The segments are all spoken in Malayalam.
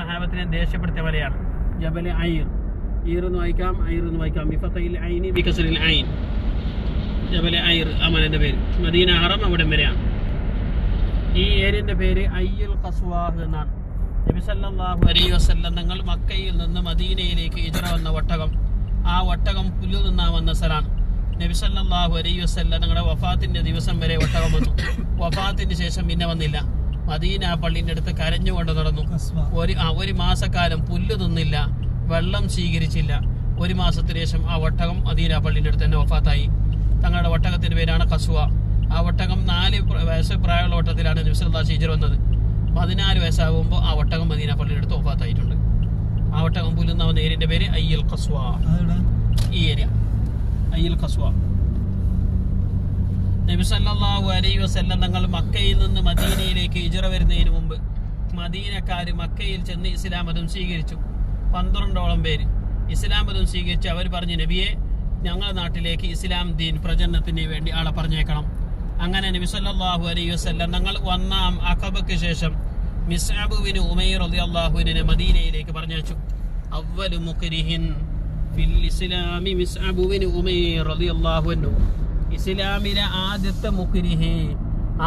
സഹാബത്തിനെ ദേഷ്യപ്പെടുത്തിയ മലയാണ്. ജബലെ ഐർ. ഈർ എന്ന് വായിക്കാം ഐർ എന്ന് വായിക്കാം. ബിഫത്തയിൽ ഐനി ബിക്കസറിൽ ഐൻ. ജബലെ ഐർ ആ മലന്റെ പേര്. മദീന ഹറം അവിടെ വരെയാണ്. ഈ ഏരിയന്റെ പേര് അയ്യുൽ ഖസ്വാഹ് എന്നാണ്. നബി സല്ലല്ലാഹു അലൈഹി വസല്ലം തങ്ങൾ മക്കയിൽ നിന്ന് മദീനയിലേക്ക് ഇജറ വന്ന ഒട്ടകം ആ ഒട്ടകം പുല്ലു നിന്നാ വന്ന സ്ഥലമാണ്. നബി സല്ലല്ലാഹു അലൈഹി വസല്ലം തങ്ങളുടെ വഫാത്തിന്റെ ദിവസം വരെ ഒട്ടകം വന്നു. വഫാത്തിന് ശേഷം പിന്നെ വന്നില്ല. മദീന പള്ളിന്റെ അടുത്ത് കരഞ്ഞുകൊണ്ട് നടന്നു. ഒരു ഒരു മാസക്കാലം പുല്ല് തിന്നില്ല വെള്ളം സ്വീകരിച്ചില്ല. ഒരു മാസത്തിന് ശേഷം ആ ഒട്ടകം മദീന പള്ളിന്റെ അടുത്ത് തന്നെ ഒഫാത്തായി തങ്ങളുടെ ഒട്ടകത്തിന്റെ പേരാണ് കസുവ. ആ ഒട്ടകം നാല് വയസ്സ് പ്രായമുള്ള ഒട്ടത്തിലാണ് നബ്സല്ലാ ഷീജർ വന്നത്. പതിനാല് വയസ്സാകുമ്പോൾ ആ ഒട്ടകം മദീന പള്ളിയുടെ അടുത്ത് ഒഫാത്തായിട്ടുണ്ട് ആ ഒട്ടകം പുല്ലുന്ന ഏരിയന്റെ പേര് അയ്യൽ കസുവ. ഈ ഏരിയ. അയ്യൽ കസ്വ. നബി സല്ലല്ലാഹു അലൈഹി വസല്ലം തങ്ങൾ മക്കയിൽ നിന്ന് മദീനയിലേക്ക് ഇജറ വരുന്നതിന് മുമ്പ് മദീനക്കാർ മക്കയിൽ ചെന്ന് ഇസ്ലാം മതം സ്വീകരിച്ചു. പന്ത്രണ്ടോളം പേര്. ഇസ്ലാം മതം സ്വീകരിച്ച് അവർ പറഞ്ഞു നബിയെ ഞങ്ങളുടെ നാട്ടിലേക്ക് ഇസ്ലാം ദീൻ പ്രചരണത്തിന് വേണ്ടി ആളെ പറഞ്ഞേക്കണം അങ്ങനെ നബി സല്ലല്ലാഹു അലൈഹി വസല്ലം തങ്ങൾ ഒന്നാം അഖബയ്ക്ക് ശേഷം മിസ്അബുവിന് ഉമൈർ അള്ളാഹുവിനെ മദീനയിലേക്ക് പറഞ്ഞയച്ചു. അവലു മുഖരിഹിൻ ഫിൽ ഇസ്ലാമി മിസ്അബുവിന് ഉമൈർ റളിയല്ലാഹു അൻഹു. ഇസ്ലാമിലെ ആദ്യത്തെ മുഖിരിഹി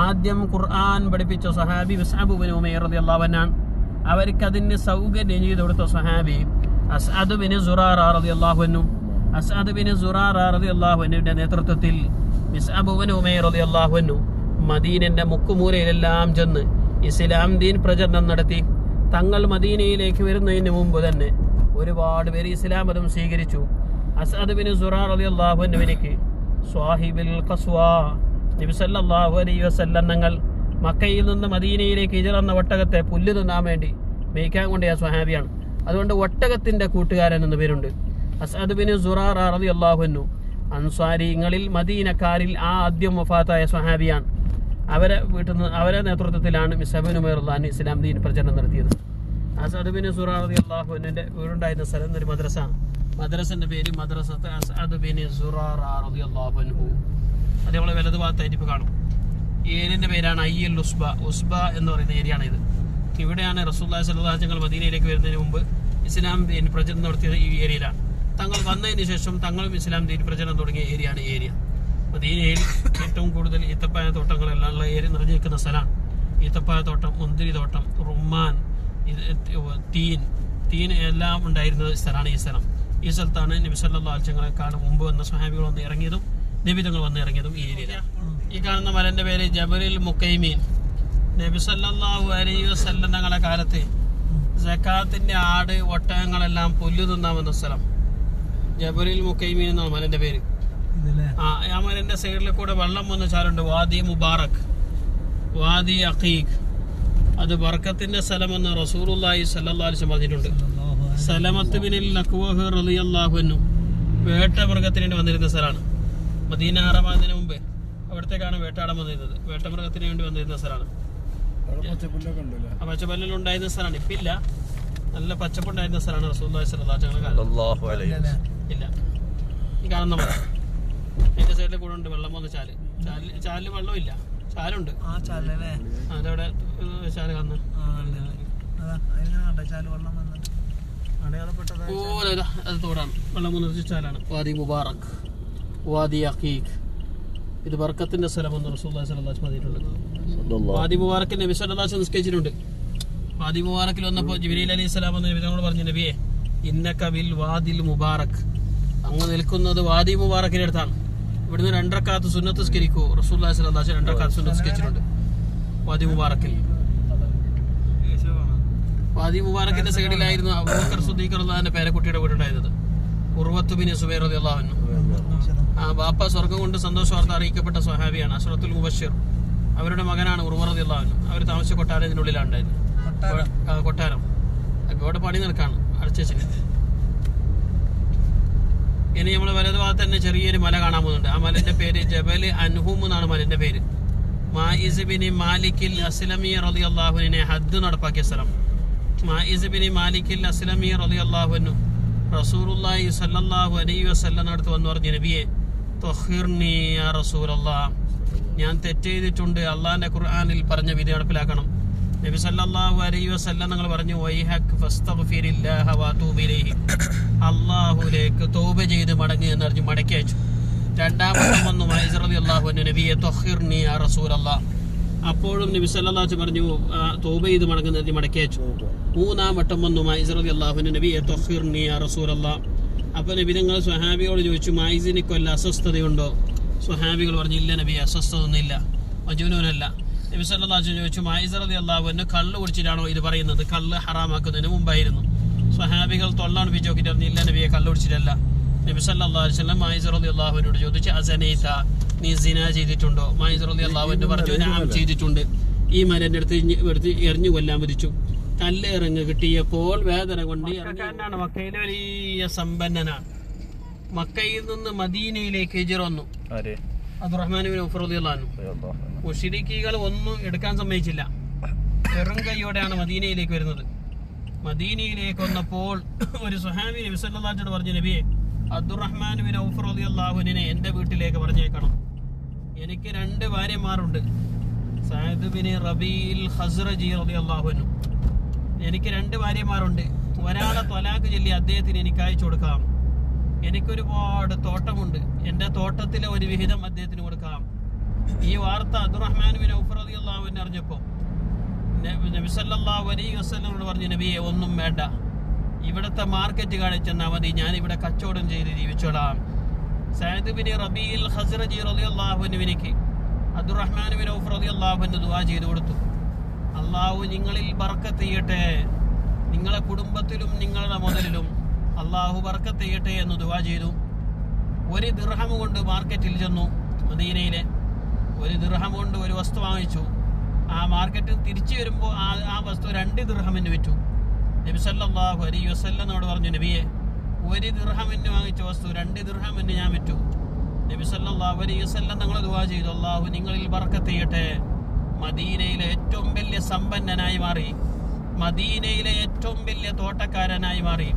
ആദ്യം ഖുർആൻ പഠിപ്പിച്ച സഹാബി വിസാബുബിൻ ഉമൈർ അൻഹാണ് അവർക്ക് അതിന് സൗകര്യം ചെയ്ത് കൊടുത്ത സഹാബി അസ്അദ് ബിൻ സുറാറ അസാദുബിന് അൻഹു. അസ്അദ് ബിൻ റളിയല്ലാഹു അൻഹുവിന്റെ നേതൃത്വത്തിൽ മിസ്അബ് ഉമേർ ഉമൈർ റളിയല്ലാഹു മദീനന്റെ മുക്കുമൂലയിലെല്ലാം ചെന്ന് ഇസ്ലാം ദീൻ പ്രചരണം നടത്തി. തങ്ങൾ മദീനയിലേക്ക് വരുന്നതിന് മുമ്പ് തന്നെ ഒരുപാട് പേര് ഇസ്ലാം മതം സ്വീകരിച്ചു. അസാദുബിന് ബിൻ സുറാർ റളിയല്ലാഹു അൻഹുവിനിക്ക് സ്വാഹിബിൽ സല്ലല്ലാഹു അലൈഹി വസല്ലം ഞങ്ങൾ മക്കയിൽ നിന്ന് മദീനയിലേക്ക് ഇജറന്ന ഒട്ടകത്തെ പുല്ല് തിന്നാൻ വേണ്ടി മേയ്ക്കാൻ കൊണ്ടേ സ്വഹാബിയാണ്. അതുകൊണ്ട് ഒട്ടകത്തിന്റെ കൂട്ടുകാരൻ എന്ന പേരുണ്ട്. അസ്അദ് ബിൻ സുറാർ അറബി അൻഹു അൻസാരിങ്ങളിൽ മദീനക്കാരിൽ ആ ആദ്യം വഫാത്തായ സ്വഹാബിയാണ്. അവരെ വീട്ടിൽ നിന്ന് അവരെ നേതൃത്വത്തിലാണ് മിസബിൻ ഉമേറുല്ലാൻ ഇസ്ലാം ദീൻ പ്രചരണം നടത്തിയത്. അസദ് ബിൻ സുറാർ അറബി അള്ളാഹുവിന്റെ വീടുണ്ടായിരുന്ന സ്ഥലം ഒരു മദ്രസ മദ്രസന്റെ പേര് മദ്രസത്ത് റളിയല്ലാഹു അൻഹു. അത് നമ്മളെ വലത് ഭാഗത്തായിട്ട് ഇപ്പൊ കാണും. ഏരിയന്റെ പേരാണ് അയ്യൽ ഉസ്ബ. ഉസ്ബ എന്ന് പറയുന്ന ഏരിയ ആണ് ഇത്. ഇവിടെയാണ് റസൂല്ലാ അലൈഹി മദീനയിലേക്ക് വരുന്നതിന് മുമ്പ് ഇസ്ലാം ദീൻ പ്രചരണം നടത്തിയത് ഈ ഏരിയയിലാണ്. തങ്ങൾ വന്നതിന് ശേഷം തങ്ങളും ഇസ്ലാം ദീൻ പ്രചരണം തുടങ്ങിയ ഏരിയയാണ് ഈ ഏരിയ. മദീനയിൽ ഏറ്റവും കൂടുതൽ ഈത്തപ്പായ തോട്ടങ്ങളെല്ലാം ഉള്ള ഏരിയ നിറഞ്ഞു നിൽക്കുന്ന സ്ഥലമാണ്. ഈത്തപ്പായ തോട്ടം മുന്തിരി തോട്ടം റുമ്മാൻ തീൻ. തീൻ എല്ലാം ഉണ്ടായിരുന്ന സ്ഥലമാണ് ഈ സ്ഥലം. ഈ സ്ഥലത്താണ് നബി സല്ലാ അലൈഹി വസല്ലങ്ങളെക്കാളും മുമ്പ് വന്ന സ്വഹാബികൾ വന്ന് ഇറങ്ങിയതും നബി തങ്ങൾ വന്ന് ഇറങ്ങിയതും ഈ ഏരിയ ഈ കാണുന്ന മലന്റെ പേര് ജബലിൽ മുക്കൈമീൻ. നബി സല്ലാഹു അലൈ വസല്ലം തങ്ങളുടെ കാലത്ത് സക്കാത്തിന്റെ ആട് ഒട്ടകങ്ങളെല്ലാം പുല്ലു തിന്നാൻ വന്ന സ്ഥലം. ജബലിൽ മുക്കൈമീൻ എന്നാണ് മലന്റെ പേര്. ആ ആ മലന്റെ സൈഡിൽ കൂടെ വെള്ളം വന്ന ചാലുണ്ട്. വാദി മുബാറക്. വാദി അഖീഖ്. അത് ബർക്കത്തിന്റെ സ്ഥലമെന്ന് റസൂറുല്ലാഹി അലൈഹി വസല്ലം പറഞ്ഞിട്ടുണ്ട്. സലമത്ത് ബിനിൽ നഖ്വഹ് റളിയല്ലാഹു അൻഹു വേട്ടമൃഗത്തിന് വേണ്ടി വന്നിരുന്ന സ്ഥലമാണ്. മദീന ഹറമാതിന് മുമ്പ് അവിടത്തേക്കാണ് വേട്ടാടം വന്നിരുന്നത്. വേട്ട മൃഗത്തിന് വേണ്ടി വന്നിരുന്ന സ്ഥലമാണ്. പച്ചപ്പല്ലിൽ ഉണ്ടായിരുന്ന സ്ഥലമാണ്. ഇപ്പില്ല. നല്ല പച്ചപ്പുണ്ടായിരുന്ന സ്ഥലമാണ് റസൂലുള്ളാഹി സ്വല്ലല്ലാഹു അലൈഹി വസല്ലം കാലത്ത്. അലൈഹി ഇല്ല. ഈ കാണുന്ന മല അതിന്റെ സൈഡിൽ കൂടെ ഉണ്ട് വെള്ളം വന്ന് ചാൽ. ചാലിൽ ചാലിൽ വെള്ളമില്ല ചാലുണ്ട്. ആ ചാലല്ലേ? അതവിടെ ചാൽ കാണുന്നു. ഉണ്ട്. അതാ തോടാണ്. വെള്ളം വന്ന ചാലാണ്. വാദി മുബാറക്. വാദി അഖീഖ്. ഇത് ബർക്കത്തിന്റെ സ്ഥലമെന്ന് റസൂലുള്ളാഹി സ്വല്ലല്ലാഹു അലൈഹി വസല്ലം പറഞ്ഞിട്ടുണ്ട്. വാദി മുബാറക്കിൽ നബി വസല്ലം നിസ്കരിച്ചിട്ടുണ്ട്. വാദി മുബാറക്കിൽ വന്നപ്പോൾ ജിബിലി അലി ഇസ്ലാം എന്ന നബി തങ്ങളോട് പറഞ്ഞു നബിയെ ഇന്ന കവിൽ വാദിൽ മുബാറക്. അങ്ങ് നിൽക്കുന്നത് വാദി മുബാറക്കിന്റെ അടുത്താണ്. ഇവിടുന്ന് രണ്ടരക്കാത്ത് സുന്നത്ത് സ്കരിക്കൂ റസൂല്ലാ സ്വല്ലല്ലാഹു അലൈഹി വസല്ലം രണ്ടരക്കാത്ത് സുന്നത്ത് സ്കരിച്ചിട്ടുണ്ട് വാദി മുബാറക്കിൽ. വാദി മുബാറക്കിന്റെ സൈഡിലായിരുന്നു അബൂബക്കർ സുദ്ദീഖ് റളിയല്ലാഹുവിന്റെ പേരക്കുട്ടിയുടെ വീടുണ്ടായിരുന്നത്. ഉർവത്ത് ബിൻ സുബൈർ റളിയല്ലാഹു അൻഹു. ആ ബാപ്പ സ്വർഗം കൊണ്ട് സന്തോഷവാർത്ത അറിയിക്കപ്പെട്ട സ്വഹാബിയാണ് അഷ്റത്തുൽ മുബഷീർ അവരുടെ മകനാണ് ഉർവ റളിയല്ലാഹു അൻഹു. അവർ താമസിച്ച കൊട്ടാരത്തിന്റെ ഉള്ളിലാണ് ഉണ്ടായിരുന്നു കൊട്ടാരം. അവിടെ പണി നിൽക്കാണ് അടച്ചിന് ഇനി നമ്മൾ വലത് ഭാഗത്ത് തന്നെ ചെറിയൊരു മല കാണാൻ പോകുന്നുണ്ട്. ആ മലന്റെ പേര് ജബൽ അൻഹും എന്നാണ് മലന്റെ പേര്. മായിസ് മാലിക്കിൽ അസ്ലമി റലി അള്ളാഹുവിനെ ഹദ് നടപ്പാക്കിയ സ്ഥലം. മായിസ് ബിനി മാലിക്കിൽ അസ്ലമി റലി അള്ളാഹുവിനു റസൂറുല്ലാഹി സല്ലല്ലാഹു അലൈഹി വസല്ലം അടുത്ത് വന്ന് പറഞ്ഞു നബിയെ തൊഹിർനി യാ റസൂലല്ലാ ഞാൻ തെറ്റ് ചെയ്തിട്ടുണ്ട് അള്ളാഹിന്റെ ഖുർആാനിൽ പറഞ്ഞ വിധി നടപ്പിലാക്കണം. നബി സല്ലല്ലാഹു അലൈഹി വസല്ലം നിങ്ങൾ പറഞ്ഞു വൈഹക് ഫസ്തഗ്ഫിരില്ലാഹ വതൂബ് അല്ലാഹുവിലേക്ക് തൗബ ചെയ്ത് മടങ്ങി എന്ന് പറഞ്ഞു മടക്കി അയച്ചു. രണ്ടാമത്തെ വന്നു മൈസർ റളിയല്ലാഹു അൻഹു നബിയെ ത്വഖിർനി യാ റസൂലല്ലാഹ് അപ്പോഴും നബി സല്ലല്ലാഹു പറഞ്ഞു തോബ ചെയ്ത് മടങ്ങുന്ന നദി മടക്കി അയച്ചു മൂന്നാം വട്ടം വന്നു മൈസറലി റളിയല്ലാഹു നബി നബിയെ ത്വഖിർനി യാ റസൂലല്ലാഹ്. അപ്പൊ നബി നിങ്ങൾ സ്വഹാബിയോട് ചോദിച്ചു മൈസിന് കൊല്ല അസ്വസ്ഥതയുണ്ടോ? സ്വഹാബികൾ പറഞ്ഞു ഇല്ല നബി അസ്വസ്ഥത ഒന്നുമില്ല മജുനൂനല്ല. നബി സല്ലല്ലാഹു ചോദിച്ചു മൈസറലി അൻഹു കള്ള് കുടിച്ചിട്ടാണോ ഇത് പറയുന്നത്? കള്ള് ഹറാമാക്കുന്നതിന് മുമ്പായിരുന്നു. സ്വഹാബികൾ തൊള്ളാണ് പറഞ്ഞു ഇല്ല നബിയെ കള്ള് കുടിച്ചിട്ടല്ല. നബി സല്ലല്ലാഹു അലൈഹി വസല്ലം അള്ളാഹുവിനോട് റളിയല്ലാഹു ചോദിച്ചു അസനൈത നീ സിന ചെയ്തിട്ടുണ്ടോ? മൈസർ റളിയല്ലാഹു അൻഹു പറഞ്ഞു ഞാൻ ചെയ്തിട്ടുണ്ട്. ഈ മരന്റെ അടുത്ത് എടുത്ത് എറിഞ്ഞു കൊല്ലാൻ വിധിച്ചു. ഇറങ്ങ് കിട്ടിയപ്പോൾ വേദന കൊണ്ട് മക്കയിലെ വലിയ സമ്പന്നനാണ്. മക്കയിൽ നിന്ന് മദീനയിലേക്ക് ഹിജറ വന്നു. ആര്? അബ്ദുറഹ്മാൻ ഉഫറുദ്ദാനു മുഷിരിക്കികൾ ഒന്നും എടുക്കാൻ സമ്മതിച്ചില്ല. വെറും കൈയോടെയാണ് മദീനയിലേക്ക് വരുന്നത്. മദീനയിലേക്ക് വന്നപ്പോൾ ഒരു സുഹാബി നബി സല്ലല്ലാഹു പറഞ്ഞു നബിയെ അബ്ദുറഹ്മാൻ ബിൻ ഔഫ് റളിയല്ലാഹുവിനെ എന്റെ വീട്ടിലേക്ക് പറഞ്ഞേക്കണം. എനിക്ക് രണ്ട് ഭാര്യമാരുണ്ട്. സഅദ് ബിൻ റബീൽ അൻഹു. എനിക്ക് രണ്ട് ഭാര്യമാരുണ്ട്. ഒരാളെ തൊലാക്ക് ചൊല്ലി അദ്ദേഹത്തിന് എനിക്ക് അയച്ചു കൊടുക്കാം. എനിക്കൊരുപാട് തോട്ടമുണ്ട്. എന്റെ തോട്ടത്തിലെ ഒരു വിഹിതം അദ്ദേഹത്തിന് കൊടുക്കാം. ഈ വാർത്ത അബ്ദുറഹ്മാൻ ബിൻ സല്ലല്ലാഹു അലൈഹി വസല്ലമയോട് പറഞ്ഞു നബിയെ ഒന്നും വേണ്ട. ഇവിടുത്തെ മാർക്കറ്റ് കാണിച്ചെന്നാൽ മതി. ഞാൻ ഇവിടെ കച്ചവടം ചെയ്ത് ജീവിച്ചോളാം. സയദ് ബിൻ റബീൽ ഖസ്റജി റളിയല്ലാഹു അൻഹുവിനിക്ക് അബ്ദുറഹ്മാൻ ബിൻ ഔഫ് അൻഹു ദുആ ചെയ്തു കൊടുത്തു. അള്ളാഹു നിങ്ങളിൽ ബർക്കത്ത് ചെയ്യട്ടെ. നിങ്ങളെ കുടുംബത്തിലും നിങ്ങളുടെ മുതലിലും അള്ളാഹു ബർക്കത്ത് ചെയ്യട്ടെ എന്ന് ദുആ ചെയ്തു. ഒരു ദിർഹം കൊണ്ട് മാർക്കറ്റിൽ ചെന്നു മദീനയിലെ. ഒരു ദിർഹം കൊണ്ട് ഒരു വസ്തു വാങ്ങിച്ചു. ആ മാർക്കറ്റിൽ തിരിച്ചു വരുമ്പോൾ ആ ആ വസ്തു രണ്ട് ദിർഹമിന് വിറ്റു. നബി സല്ലല്ലാഹു അലൈഹി വസല്ലമയോട് പറഞ്ഞു നബിയെ ഒരു ദിർഹമിന് വാങ്ങിച്ച വസ്തു രണ്ട് ദിർഹമിന് ഞാൻ വിറ്റു. നബി സല്ലല്ലാഹു അലൈഹി വസല്ലം നിങ്ങൾ ദുആ ചെയ്തു. അള്ളാഹു നിങ്ങളിൽ ബർക്കത്ത് ചെയ്യട്ടെ. മദീനയിലെ ഏറ്റവും വലിയ സമ്പന്നനായി മാറി. മദീനയിലെ ഏറ്റവും വലിയ തോട്ടക്കാരനായി മാറി.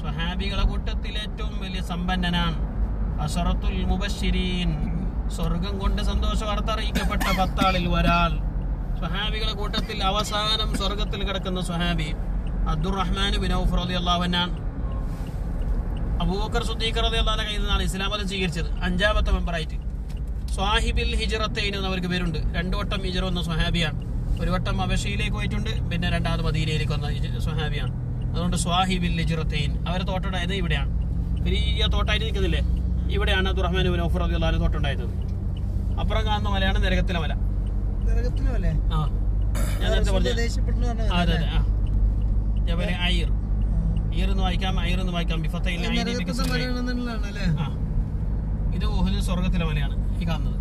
സ്വഹാബികളെ കൂട്ടത്തിൽ ഏറ്റവും വലിയ സമ്പന്നനാണ് അഷറത്തുൽ മുബശ്ശിരീൻ. സ്വർഗം കൊണ്ട് സന്തോഷ വാർത്ത അറിയിക്കപ്പെട്ട പത്താളിൽ ഒരാൾ. സ്വഹാബികളെ കൂട്ടത്തിൽ അവസാനം സ്വർഗത്തിൽ കിടക്കുന്ന സ്വഹാബി അബ്ദുറഹ്മാൻ ബിൻ ഔഫ് റളിയല്ലാഹു അൻഹാൻ അബൂബക്കർ സുദ്ദീഖർ റളിയല്ലാഹു കയ്യിൽ നിന്നാണ് ഇസ്ലാം മതം സ്വീകരിച്ചത്. അഞ്ചാമത്തെ മെമ്പറായിട്ട്. സ്വാഹിബിൽ ഹിജറത്തൈൻ എന്ന് അവർക്ക് പേരുണ്ട്. രണ്ടു വട്ടം ഹിജറ വന്ന സ്വഹാബിയാണ്. ഒരു വട്ടം അബഷയിലേക്ക് പോയിട്ടുണ്ട്. പിന്നെ രണ്ടാമത് മദീനയിലേക്ക് വന്ന സ്വഹാബിയാണ്. അതുകൊണ്ട് സ്വാഹിബിൽ ഹിജറത്തൈൻ. അവരെ തോട്ടുണ്ടായത് ഇവിടെയാണ്. വലിയ തോട്ടായിട്ട് നിൽക്കുന്നില്ലേ? ഇവിടെയാണ് അബ്ദുറഹ്മാൻ ബിൻ ഔഫ് റളിയല്ലാഹു തോട്ടുണ്ടായത് അപ്പുറം കാണുന്ന മലയാണ് നരകത്തിലെ മല. നരകത്തിലെ മല ആ. ഞാൻ നേരത്തെ പറഞ്ഞു അതെ അതെ. ആ. ജബലെ ഐർ. അയ്യർ എന്ന് വായിക്കാം എന്ന് വായിക്കാം. അല്ലേ ഇത് ഓഹുൽ സ്വർഗത്തിലെ മലയാണ് ഈ കാണുന്നത്.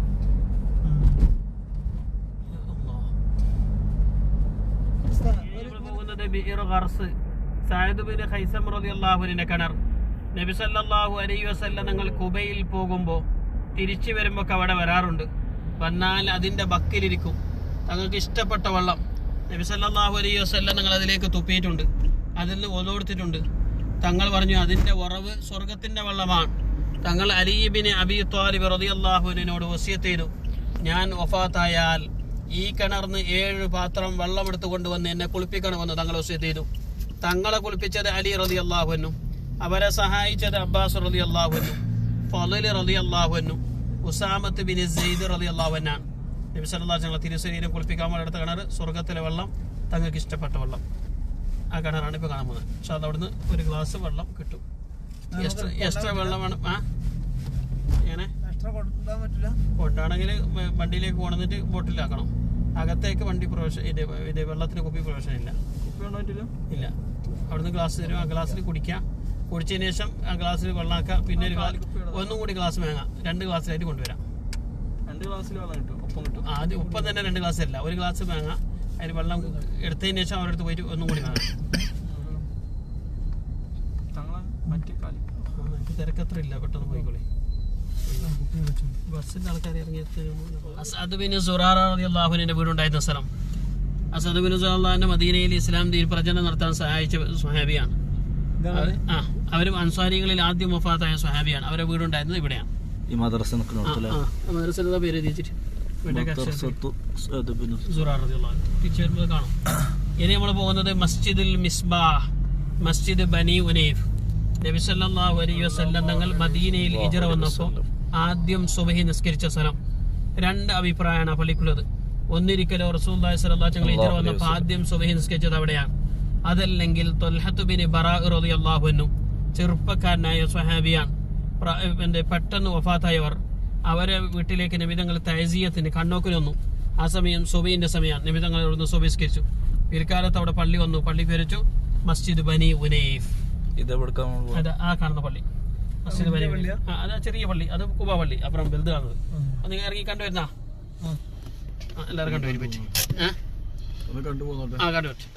പോകുന്നത് കിണർ. നബി സല്ലല്ലാഹു അലൈഹി വസല്ലം നിങ്ങൾ കുബയിൽ പോകുമ്പോൾ തിരിച്ചു വരുമ്പോൾ അവിടെ വരാറുണ്ട്. വന്നാൽ അതിന്റെ ബക്കിലിരിക്കും. തങ്ങൾക്ക് ഇഷ്ടപ്പെട്ട വെള്ളം. നബി സല്ലല്ലാഹു അലൈഹി വസല്ലം നിങ്ങൾ അതിലേക്ക് തുപ്പിയിട്ടുണ്ട്. അതിൽ നിന്ന് ഒതുകൊടുത്തിട്ടുണ്ട് തങ്ങൾ പറഞ്ഞു അതിന്റെ ഉറവ് സ്വർഗത്തിന്റെ വെള്ളമാണ്. തങ്ങൾ അലീബിന് അബി ത്വാലിബ് റതി വസിയത്ത് ചെയ്തു. ഞാൻ വഫാത്തായാൽ ഈ കിണർന്ന് ഏഴ് പാത്രം വെള്ളം എടുത്തു കൊണ്ടുവന്ന് എന്നെ കുളിപ്പിക്കണമെന്ന് തങ്ങൾ വസിയത്ത് ചെയ്തു. തങ്ങളെ കുളിപ്പിച്ചത് അലി റതി അള്ളാഹുവിനും അവരെ സഹായിച്ചത് അബ്ബാസ് റതി അള്ളാഹുവിനും ഫലൽ റതി അള്ളാഹുവിനും ഉസാമത്ത് ബിൻ സെയ്ദ് റതി അള്ളാഹുനാണ് നബിസ് സല്ലല്ലാഹു ഞങ്ങൾ തിരുസരീനെ കുളിപ്പിക്കാൻ വേണ്ടി എടുത്ത കിണർ സ്വർഗത്തിലെ വെള്ളം തങ്ങൾക്ക് ഇഷ്ടപ്പെട്ട വെള്ളം. ആ കിണറാണ് ഇപ്പോൾ കാണാൻ പോകുന്നത്. പക്ഷെ അത് അവിടുന്ന് ഒരു ഗ്ലാസ് വെള്ളം കിട്ടും. എക്സ്ട്രാ എക്സ്ട്രാ വേണം. ആ? എങ്ങനെ? കൊണ്ടാണെങ്കിൽ വണ്ടിയിലേക്ക് കൊണ്ടുവന്നിട്ട് ബോട്ടിലാക്കണം അകത്തേക്ക് വണ്ടി പ്രവേശനം ഇത് ഇത് വെള്ളത്തിന് കുപ്പി പ്രവേശനം ഇല്ല വെള്ളം ഇല്ല. അവിടുന്ന് ഗ്ലാസ് തരും. ആ ഗ്ലാസ്സിൽ കുടിക്കാം. കുടിച്ചതിന് ശേഷം ആ ഗ്ലാസ്സിൽ വെള്ളമാക്കാം. പിന്നെ ഒരു ഒന്നും കൂടി ഗ്ലാസ് വാങ്ങാം രണ്ട് ഗ്ലാസ്സിലായിട്ട് കൊണ്ടുവരാം. രണ്ട് ഗ്ലാസ്സിൽ വെള്ളം കിട്ടും. ഒപ്പം കിട്ടും. ആദ്യം ഒപ്പം തന്നെ രണ്ട് ഗ്ലാസ് അല്ല. ഒരു ഗ്ലാസ് വാങ്ങാം അതിന് വെള്ളം എടുത്തതിന് ശേഷം അവരുടെ അടുത്ത് പോയിട്ട് ഒന്നും കൂടി ആ, തിരക്കത്ര ഇല്ല പെട്ടെന്ന് പോയിക്കോളി. ബസ്സിന്റെ ആൾക്കാർ അസദ് ബിൻ സുറാറ അള്ളാഹുവിന്റെ വീടുണ്ടായിരുന്ന സ്ഥലം. അസദ് ബിൻ സുറാന്റെ മദീനയിൽ ഇസ്ലാം ദീൻ പ്രചരണം നടത്താൻ സഹായിച്ച സുഹാബിയാണ് അവര്- ആ അവരും അൻസാരികളിൽ ആദ്യം വഫാത്തായ സുഹാബിയാണ് അവരുടെ വീടുണ്ടായിരുന്നത് ഇവിടെയാണ്. ഈ മദ്രസ മദ്രസയുടെ പേര് എഴുതിച്ചിട്ട് കാണാം. ഇനി നമ്മൾ പോകുന്നത് മസ്ജിദുൽ മിസ്ബാഹ് മസ്ജിദ് ബനി ഉനൈഫ്. നബി സല്ലല്ലാഹു അലൈഹി വസല്ലം തങ്ങൾ മദീനയിൽ ഹിജ്റ വന്നപ്പോൾ ആദ്യം സുബഹി നിസ്കരിച്ച സ്ഥലം. രണ്ട് അഭിപ്രായമാണ് ആ പള്ളിക്കുള്ളത് ഒന്നിരിക്കലോ റസൂലുള്ളാഹി തങ്ങൾ ഹിജ്റ വന്നപ്പോൾ ആദ്യം സുബഹി നിസ്കരിച്ചത് അവിടെയാണ്. അതല്ലെങ്കിൽ തൊൽഹത്തുബിന് ബിൻ ബറാ റളിയല്ലാഹു അൻഹു ചെറുപ്പക്കാരനായ സ്വഹാബിയാണ്. പെട്ടെന്ന് വഫാത്തായവർ. അവരെ വീട്ടിലേക്ക് നിമിതങ്ങൾ തൈസിയത്തിന് കണ്ണോക്കിനൊന്നു ആ സമയം സുബൈന്റെ സമയമാണ് നിമിതങ്ങൾ അവിടുന്ന് സുബിസ്കരിച്ചു പിൽക്കാലത്ത് അവിടെ പള്ളി വന്നു. പള്ളി പേരിച്ചു മസ്ജിദ് ബനി ഉനൈഫ്. അത് ആ കാണുന്ന പള്ളി. മസ്ജിദ് ബനി. അത് ചെറിയ പള്ളി. അത് കുബ പള്ളി. അപ്പുറം വലുത് കാണുന്നത് അത് നിങ്ങൾ ഇറങ്ങി കണ്ടുവരുന്നാ. എല്ലാവരും കണ്ടുവരും പറ്റി ഒന്ന് കണ്ടു പോന്നോട്ടെ. ആ കണ്ടുപറ്റി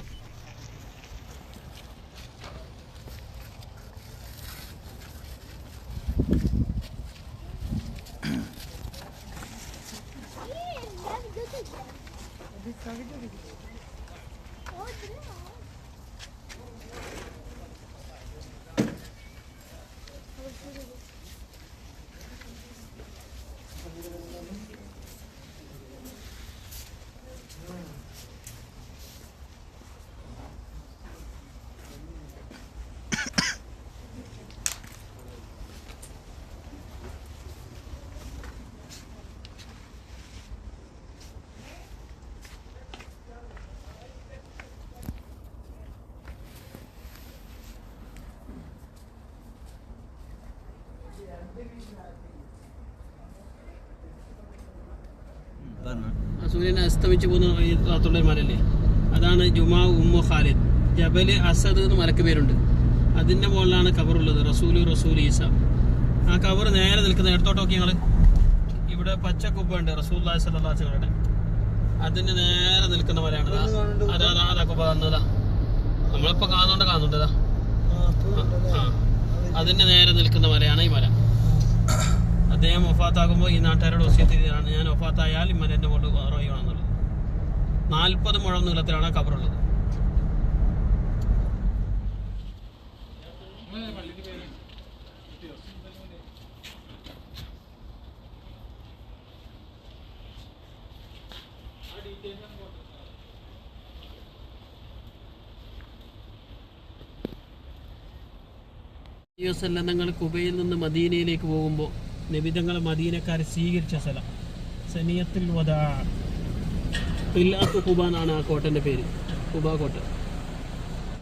സൂര്യൻ അസ്തമിച്ചു പോകുന്ന മലല്ലേ അതാണ് ജുമാ ഉമ്മു ഖാലിദ്. ജബൽ അസദ് എന്ന് മലക്ക് പേരുണ്ട്. അതിന്റെ മുകളിലാണ് കവറുള്ളത് റസൂൽ റസൂൽ ഈസ. ആ കവർ നേരെ നിൽക്കുന്ന ഇടത്തോട്ട് നോക്കി ഞങ്ങൾ. ഇവിടെ പച്ച കുബ്ബുണ്ട് റസൂൽ സലാസുകളുടെ അതിന്റെ നേരെ നിൽക്കുന്ന മലയാണ് അതാ അതാ അതാ കുബ്ബ കാണുന്നതാ. നമ്മളിപ്പോ കാണുന്നുണ്ട് കാണുന്നുണ്ട് ആ, നേരെ നിൽക്കുന്ന മലയാണ് ഈ മല. അദ്ദേഹം ഒഫാത്താകുമ്പോൾ ഈ നാട്ടുകാരോട് ഒസ്യത്തിലാണ്. ഞാൻ ഒഫാത്തായാൽ ഈ മലേന്റെ മുകളിൽ റോയിക്കണമെന്നുള്ളത് നാൽപ്പത് മുഴം നീളത്തിലാണ് കബറുള്ളത്. ആ കബറുള്ളത് തങ്ങൾ കുബയിൽ നിന്ന് മദീനയിലേക്ക് പോകുമ്പോൾ നബിതങ്ങൾ മദീനക്കാരെ സ്വീകരിച്ച സ്ഥലം. സനിയത്തിൽ വദാ. ഇല്ലാത്ത കുബ എന്നാണ് ആ കോട്ടന്റെ പേര്. കുബ കോട്ട.